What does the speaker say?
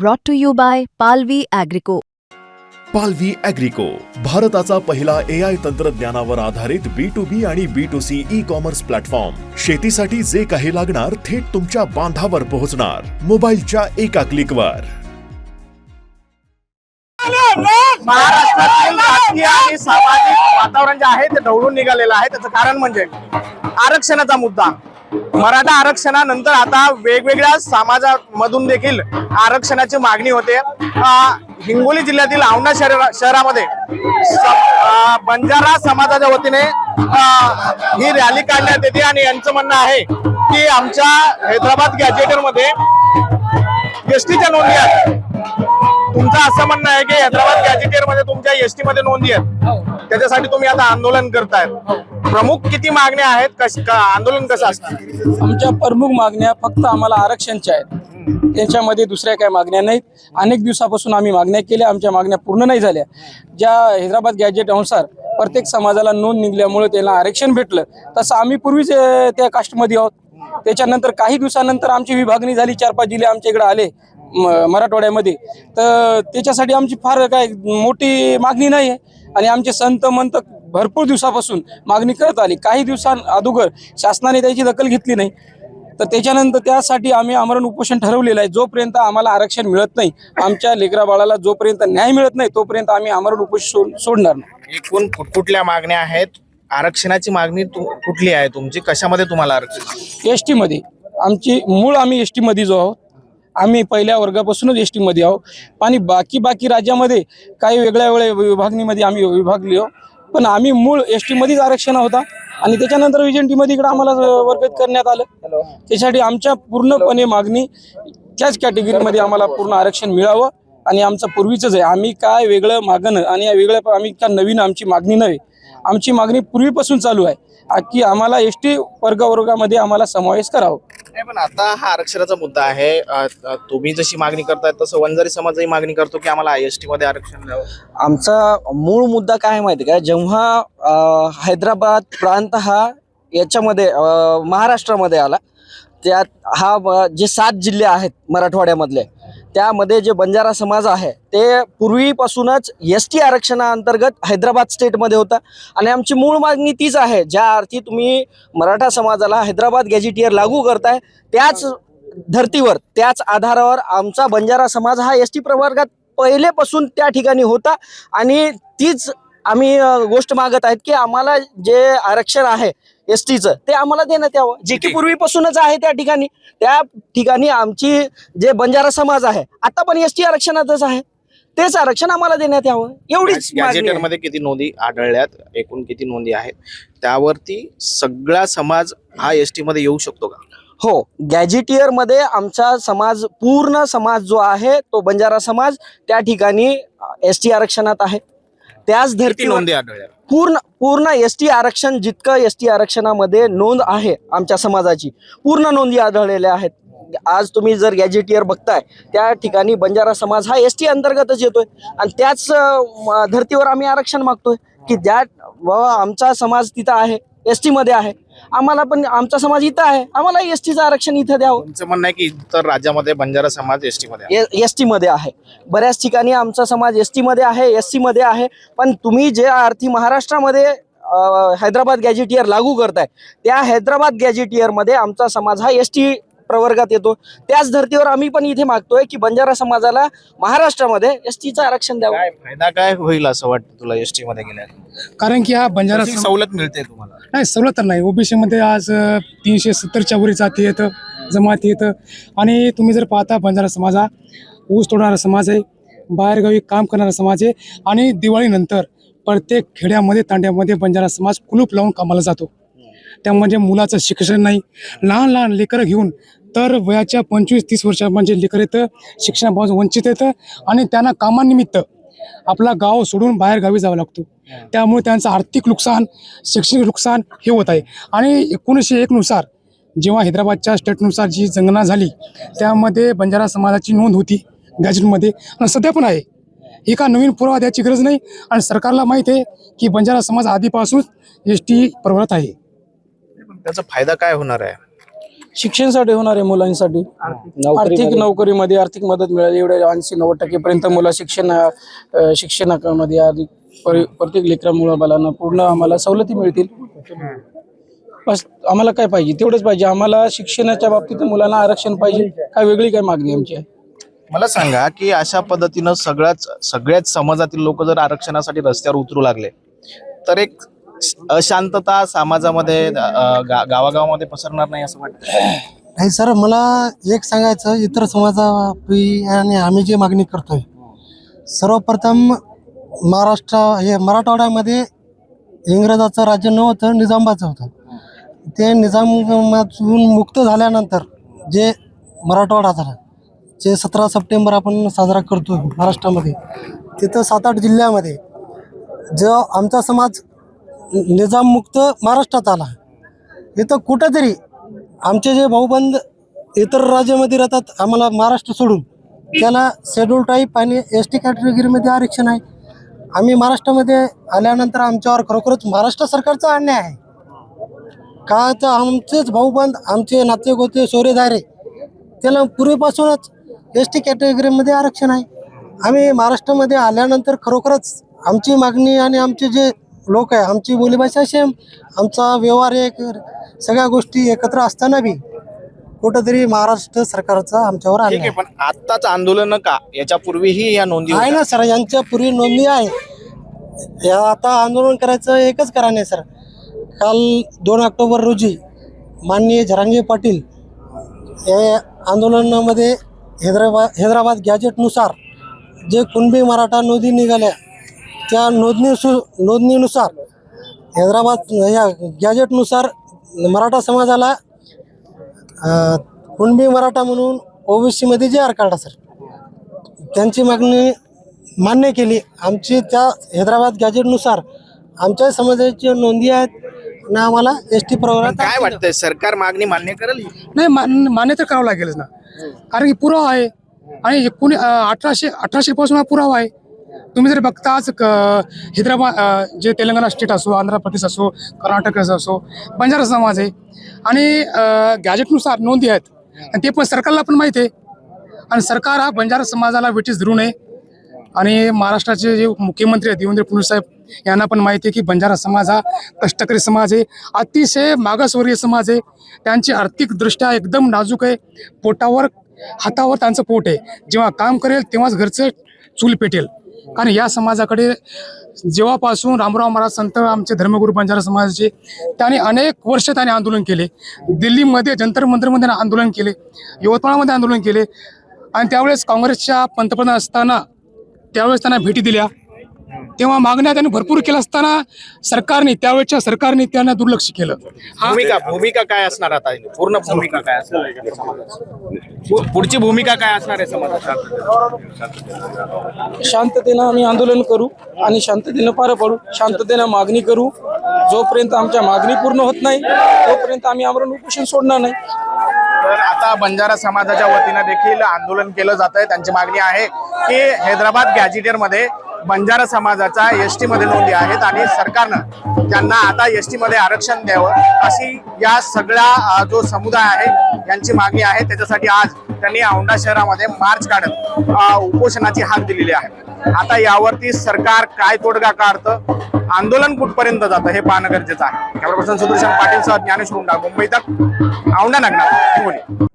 brought to you by Palvi Agrico. पालवी अॅग्रिको भारताचा पहिला ए आय तंत्रज्ञानावर आधारित बी टू बी आणि B two C E commerce platform शेतीसाठी जे काही लागणार थेट तुमच्या बांधावर पोहोचणार. मोबाईलच्या एका क्लिकवर महाराष्ट्रातील राजकीय आणि सामाजिक वातावरण जे आहे ते ढवळून निघालेलं आहे. त्याचं कारण म्हणजे आरक्षणाचा मुद्दा. मराठा आरक्षणानंतर आता वेगवेगळ्या समाजामधून देखील आरक्षणाची मागणी होते. हिंगोली जिल्ह्यातील औंढा शहरा शहरामध्ये बंजारा समाजाच्या वतीने ही रॅली काढण्यात येते आणि यांचं म्हणणं आहे की आमच्या हैदराबाद गॅजेटरमध्ये एसटीच्या नोंदी आहेत. तुमचं असं म्हणणं आहे की हैदराबाद गॅजेटियरमध्ये तुमच्या एसटी मध्ये नोंदी आहेत. हो. त्याच्यासाठी तुम्ही आता आंदोलन करतायत प्रमुख किती मागण्या आहेत? कश का- आंदोलन कसं असतं आमच्या प्रमुख मागण्या फक्त आम्हाला आरक्षणच्या आहेत. त्याच्यामध्ये दुसऱ्या काही मागण्या नाहीत. अनेक दिवसापासून आम्ही मागण्या केल्या. आमच्या मागण्या पूर्ण नाही झाल्या. ज्या हैदराबाद गॅजेट अनुसार प्रत्येक समाजाला नोंद निघल्यामुळे त्यांना आरक्षण भेटलं तसं आम्ही पूर्वीच अं, त्या कास्टमध्ये आहोत. त्याच्यानंतर काही दिवसानंतर आमची विभागणी झाली. चार पाच जिल्हे आमच्या इकडे आले म- मराठवाड्यामध्ये. तर त्याच्यासाठी आमची फार काय मोठी मागणी नाही आहे आणि आमचे संत मंत भरपूर दिवसापासून मागणी करत आली. काही दिवसां अगोदर शासनाने त्याची दखल घेतली नाही. तर त्याच्यानंतर त्यासाठी आम्ही आमरण उपोषण ठरवलेलं आहे. जोपर्यंत आम्हाला आरक्षण मिळत नाही आमच्या लेकरा बाळाला जोपर्यंत न्याय मिळत नाही तोपर्यंत आम्ही आमरण उपोषण सोड- सोडणार नाही. एकूण कुठकुठल्या मागण्या आहेत? आरक्षणाची मागणी कुठली आहे तुमची? कशामध्ये तुम्हाला आरक्षण? एस टीमध्ये. आमची मूळ आम्ही एस टीमध्ये जो आहोत. आम्ही पहिल्या वर्गापासूनच एस टीमध्ये आहोत. आणि बाकी बाकी राज्यामध्ये काही वेगळ्या वेगळ्या विभागणीमध्ये आम्ही विभागली आहोत. पण आम्ही मूळ एस टीमध्येच आरक्षण होता. आणि त्याच्यानंतर विजन इकडे आम्हाला वर्गित करण्यात आलं. त्यासाठी आमच्या पूर्णपणे मागणी त्याच कॅटेगरीमध्ये आम्हाला पूर्ण आरक्षण मिळावं. आणि आमचं पूर्वीचंच आहे. आम्ही काय वेगळं मागणं आणि या वेगळ्या आम्ही काय नवीन आमची मागणी नव्हे. आमची मागणी पूर्वीपासून चालू आहे. की आम्हाला एस टी वर्गावर्गामध्ये आम्हाला समावेश करावं. नाही पण आता हा आरक्षणाचा मुद्दा आहे. अ, अ, तुम्ही जशी मागणी करताय तसं वंजारी समाजही मागणी करतो की आम्हाला आय एस टी मध्ये आरक्षण द्यावं. आमचा मूळ मुद्दा काय आहे माहिती आहे का? जेव्हा हैदराबाद प्रांत हा याच्यामध्ये महाराष्ट्रामध्ये आला त्यात हा ब- जे सात जिल्हे आहेत मराठवाड्यामधले त्यामध्ये जे बंजारा समाज आहे ते पूर्वीपासूनच एस टी आरक्षणाअंतर्गत हैदराबाद स्टेटमध्ये होता. आणि आमची मूळ मागणी तीच आहे ज्या अर्थी तुम्ही मराठा समाजाला हैदराबाद गॅजिटियर लागू करताय त्याच धर्तीवर त्याच आधारावर आमचा बंजारा समाज हा एस टी प्रवर्गात पहिलेपासून त्या ठिकाणी होता. आणि तीच आम्ही गोष्ट मागत आहेत की आम्हाला जे आरक्षण आहे एस टीचं ते आम्हाला देण्यात यावं. जे की पूर्वीपासूनच आहे त्या ठिकाणी. त्या ठिकाणी आमची जे बंजारा समाज आहे आता पण एस टी आरक्षणातच आहे. तेच आरक्षण आम्हाला देण्यात यावं. एवढीच. मध्ये किती नोंदी आढळल्यात एकूण किती नोंदी आहेत त्यावरती सगळा समाज हा एस टी मध्ये येऊ शकतो का? हो गॅजिटियरमध्ये आमचा समाज पूर्ण समाज जो आहे तो बंजारा समाज त्या ठिकाणी एस टी आरक्षणात आहे. त्याच धर्तीवर नोंदी आढळल्या पूर्ण पूर्ण एस टी आरक्षण जितकं एस टी आरक्षणामध्ये नोंद आहे आमच्या समाजाची पूर्ण नोंदी आढळलेल्या आहेत. आज तुम्ही जर गॅजेटियर बघताय त्या ठिकाणी बंजारा समाज हा एस टी अंतर्गतच येतोय. आणि त्याच धर्तीवर आम्ही आरक्षण मागतोय की ज्या बाबा आमचा समाज तिथं आहे. एस टी मध्ये आहे. आम्हाला पण आमचा समाज इथं आहे. आम्हाला एस टीचं आरक्षण इथं द्यावं. तुमचं म्हणणं आहे की इतर राज्यामध्ये बंजारा समाज एस टी मध्ये आहे. एस टी मध्ये आहे. बऱ्याच ठिकाणी आमचा समाज एस टी मध्ये आहे एसमध्ये आहे. पण तुम्ही जे अर्थी महाराष्ट्रामध्ये अं, हैदराबाद गॅजेटियर लागू करताय त्या हैदराबाद गॅजेटियरमध्ये आमचा समाज हा एस टी प्रवर्गात येतो. त्याच धर्तीवर आम्ही पण इथे मागतोय की बंजारा समाजाला महाराष्ट्रामध्ये एस टीचं आरक्षण द्यावं. काय फायदा काय होईल असं वाटतं तुला एस टी मध्ये गेल्यावर कारण की हा बंजारा कशी सम- सवलत मिळते तुम्हाला. नाही सवलत तर नाही. ओबीसी मध्ये आज तीनशे सत्तरच्या वरी जाती येतं जमाती येतं आणि तुम्ही जर पाहता बंजारा समाज हा ऊस तोडणारा समाज आहे बाहेरगावी काम करणारा समाज आहे. आणि दिवाळीनंतर प्रत्येक खेड्यामध्ये तांड्यामध्ये बंजारा समाज कुलूप लावून कामाला जातो. त्यामध्ये मुलाचं शिक्षण नाही. लहान लहान लेकरं घेऊन तर वयाच्या पंचवीस तीस वर्षा म्हणजे लेकर येतं शिक्षणापासून वंचित येतं आणि त्यांना कामानिमित्त आपला गाव सोडून बाहेर गावी जावं लागतो. त्यामुळे त्यांचं आर्थिक नुकसान शैक्षणिक नुकसान हे होत आहे. आणि एकोणीसशे एकनुसार जेव्हा हैदराबादच्या स्टेटनुसार जी जंगना झाली त्यामध्ये बंजारा समाजाची नोंद होती गॅजेटमध्ये आणि सध्या पण आहे. एका नवीन पुरावा द्यायची गरज नाही आणि सरकारला माहीत आहे की बंजारा समाज आधीपासून एस टी प्रवर्त आहे. त्याचा फायदा काय होणार आहे? शिक्षणासाठी होणार आहे मुलांसाठी. आर्थिक नोकरीमध्ये. आर्थिक मदत मिळाली. एवढ्या ऐंशी नव्वद टक्केपर्यंत मुलं शिक्षण शिक्षणामध्ये प्रत्येक लेकरा मुलाबालांना पूर्ण आम्हाला सवलती मिळतील. बस आम्हाला काय पाहिजे? तेवढंच पाहिजे. आम्हाला शिक्षणाच्या बाबतीत मुलांना आरक्षण पाहिजे. काय वेगळी काय मागणी आमची आहे? मला सांगा की अशा पद्धतीनं सगळ्याच सगळ्याच समाजातील लोक जर आरक्षणासाठी रस्त्यावर उतरू लागले तर एक अशांतता समाजामध्ये गा- गावागावामध्ये पसरणार नाही असं वाटतं? नाही सर मला एक सांगायचं इतर समाजापैकी आणि आम्ही जे मागणी करतोय सर्वप्रथम महाराष्ट्र हे मराठवाड्यामध्ये इंग्रजाचं राज्य नव्हतं निजामाचं होतं. ते निजामातून मुक्त झाल्यानंतर जे मराठवाडा झाला जे सतरा सप्टेंबर आपण साजरा करतो महाराष्ट्रामध्ये तिथं सात आठ जिल्ह्यामध्ये जो आमचा समाज निजाममुक्त महाराष्ट्रात आला. इथं कुठंतरी आमचे जे भाऊबंद इतर राज्यामध्ये राहतात आम्हाला महाराष्ट्र सोडून. त्याला शेड्यूल टाईप आणि एस टी कॅटेगरीमध्ये आरक्षण आहे. आम्ही महाराष्ट्रामध्ये आल्यानंतर आमच्यावर खरोखरच महाराष्ट्र सरकारचा अन्याय आहे. का तर आमचेच भाऊबंद आमचे नाते गोते सोरेधारे त्याला पूर्वीपासूनच एस टी कॅटेगरीमध्ये आरक्षण आहे. आम्ही महाराष्ट्रामध्ये आल्यानंतर खरोखरच आमची मागणी आणि आमचे जे लोक आहे. आमची बोलीभाषा सेम आमचा व्यवहार एक सगळ्या गोष्टी एकत्र असताना बी कुठंतरी महाराष्ट्र सरकारचा आमच्यावर ठीक आहे पण आत्ताच आंदोलन का? याच्या पूर्वीही या नोंदी आहे होत्या. ना सर. यांच्या पूर्वी नोंदणी आहे. या आता आंदोलन करायचं एकच कारण आहे सर. काल दोन ऑक्टोबर रोजी माननीय झरांगे पाटील या आंदोलनामध्ये हैदराबाद हैदराबाद गॅजेटनुसार जे कुणबी मराठा नोंदी निघाल्या त्या नोंदणी सु नोंदणीनुसार हैदराबाद या गॅजेटनुसार मराठा समाजाला अं, कुणबी मराठा म्हणून ओबीसीमध्ये जे आर काढा सर त्यांची मागणी मान्य केली. आमची त्या हैदराबाद गॅजेटनुसार आमच्या समाजाची नोंदी आहेत आणि आम्हाला एस टी प्रवर्गात काय वाटतंय सरकार मागणी मान्य करेल? नाही मान मान्य तर करावं लागेलच ना. कारण की पुरावा आहे. आणि एकोणी अठराशे अठराशे पासून हा पुरावा आहे. तुम्ही जर बघता आज क- हैदराबाद जे तेलंगणा स्टेट असो आंध्र प्रदेश असो कर्नाटक असो बंजारा समाज आहे. आणि गॅजेटनुसार नोंदी आहेत. आणि ते पण सरकारला पण माहिती आहे. आणि सरकार हा बंजारा समाजाला वेटीस धरू नये. आणि महाराष्ट्राचे जे मुख्यमंत्री आहेत देवेंद्र फडणवीस साहेब यांना पण माहिती आहे की बंजारा समाज हा कष्टकरी समाज आहे. अतिशय मागासवर्गीय समाज आहे. त्यांची आर्थिकदृष्ट्या एकदम नाजूक आहे. पोटावर हातावर त्यांचं पोट आहे. जेव्हा काम करेल तेव्हाच घरचं चूल पेटेल. कारण या समाजाकडे जेव्हापासून रामराव महाराज संत आमचे धर्मगुरू बंजारा समाजाचे त्यांनी अनेक वर्ष त्यांनी आंदोलन केले. दिल्लीमध्ये जंतर मंतरमध्ये आंदोलन केले यवतमाळमध्ये आंदोलन केले. आणि त्यावेळेस काँग्रेसच्या पंतप्रधान असताना त्यावेळेस त्यांना भेटी दिल्या. तेव्हा मागण्या त्यांनी भरपूर केल्या असताना सरकारने त्यावेळेच्या सरकारने त्यांना दुर्लक्ष केलं. हा. भूमिका भूमिका काय असणार आता? पूर्ण भूमिका काय असणार? पुढची भूमिका काय असणार आहे समाजात? शांततेनं आम्ही आंदोलन करू आणि शांततेनं पार पाडू. शांततेनं मागणी करू. जोपर्यंत आमच्या मागणी पूर्ण होत नाही तोपर्यंत आम्ही आमरण उपोषण सोडणार नाही. तर आता बंजारा समाजाच्या वतीनं देखील आंदोलन केलं जात आहे त्यांची मागणी आहे की हैदराबाद गॅजिटेरमध्ये बंजारा समाजाचा एस टी मध्ये नोंदी आहेत आणि सरकारनं त्यांना आता एस टीमध्ये आरक्षण द्यावं अशी या सगळ्या जो समुदाय आहे यांची मागणी आहे. त्याच्यासाठी आज त्यांनी औंढा शहरामध्ये मार्च काढत उपोषणाची हाक दिलेली आहे. आता यावरती सरकार काय तोडगा काढतं आंदोलन कुठपर्यंत जातं हे पाहणं गरजेचं आहे. कॅमेरा पर्सन सुदर्शन पाटील सह ज्ञानेश्वर मुंबई तक औंढा नगनाथ हिंगोली.